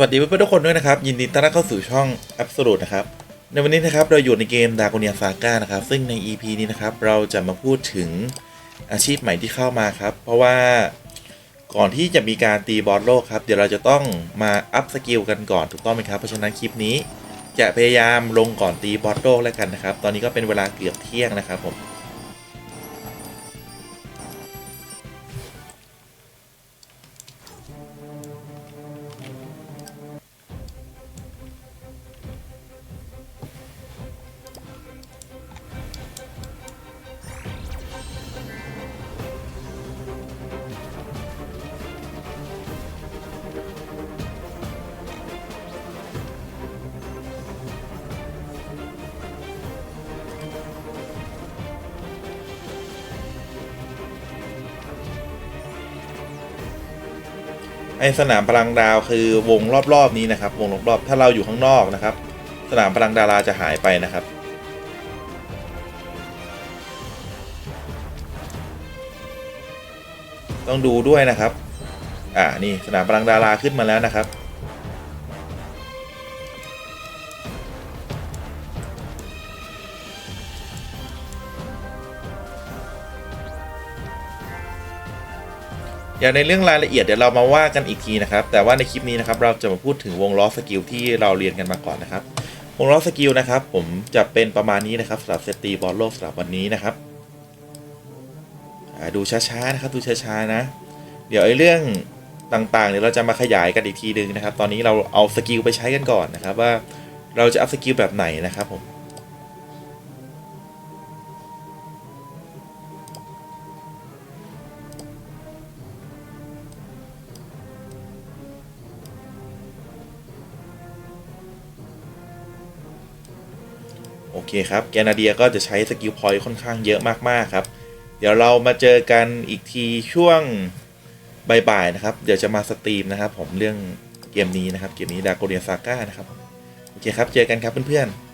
วัสดีเพื่อนๆทุกคนด้วยนะครับ ยินดีต้อนรับเข้าสู่ช่อง Absolute นะครับ ในวันนี้นะครับเราอยู่ในเกม d a r k o n i a Saga นะครับ ซึ่งใน EP นี้นะครับเราจะมาพูดถึงอาชีพใหม่ที่เข้ามาครับ เพราะว่าก่อนที่จะมีการตีบอสโลกครับ เดี๋ยวเราจะต้องมาอัพสกิลกันก่อนถูกต้องไหมครับ เพราะฉะนั้นคลิปนี้จะพยายามลงก่อนตีบอสโลกแล้วกันนะครับ ตอนนี้ก็เป็นเวลาเกือบเที่ยงนะครับผม ไอสนามพลังดาวคือวงรอบๆนี้นะครับ วงรอบๆถ้าเราอยู่ข้างนอกนะครับ สนามพลังดาราจะหายไปนะครับ ต้องดูด้วยนะครับ อ่านี่สนามพลังดาราขึ้นมาแล้วนะครับ อย่างในเรื่องรายละเอียดเดี๋ยวเรามาว่ากันอีกทีนะครับ แต่ว่าในคลิปนี้นะครับเราจะมาพูดถึงวงล้อสกิลที่เราเรียนกันมาก่อนนะครับ วงล้อสกิลนะครับ ผมจะเป็นประมาณนี้นะครับสำหรับเซตตีบอลโลกสำหรับวันนี้นะครับดูช้าๆนะครับดูช้าๆนะ เดี๋ยวไอ้เรื่องต่างๆเดี๋ยวเราจะมาขยายกันอีกทีนึงนะครับ ตอนนี้เราเอาสกิลไปใช้กันก่อนนะครับ ว่าเราจะอัพสกิลแบบไหนนะครับผม โอเคครับแกนาเดียก็จะใช้สกิลพอยต์ค่อนข้างเยอะมากๆครับ เดี๋ยวเรามาเจอกันอีกทีช่วงบ่ายๆนะครับ เดี๋ยวจะมาสตรีมนะครับ ผมเรื่องเกมนี้นะครับ เกมนี้ดาโกเรียซาก้านะครับ โอเคครับ เจอกันครับเพื่อนๆ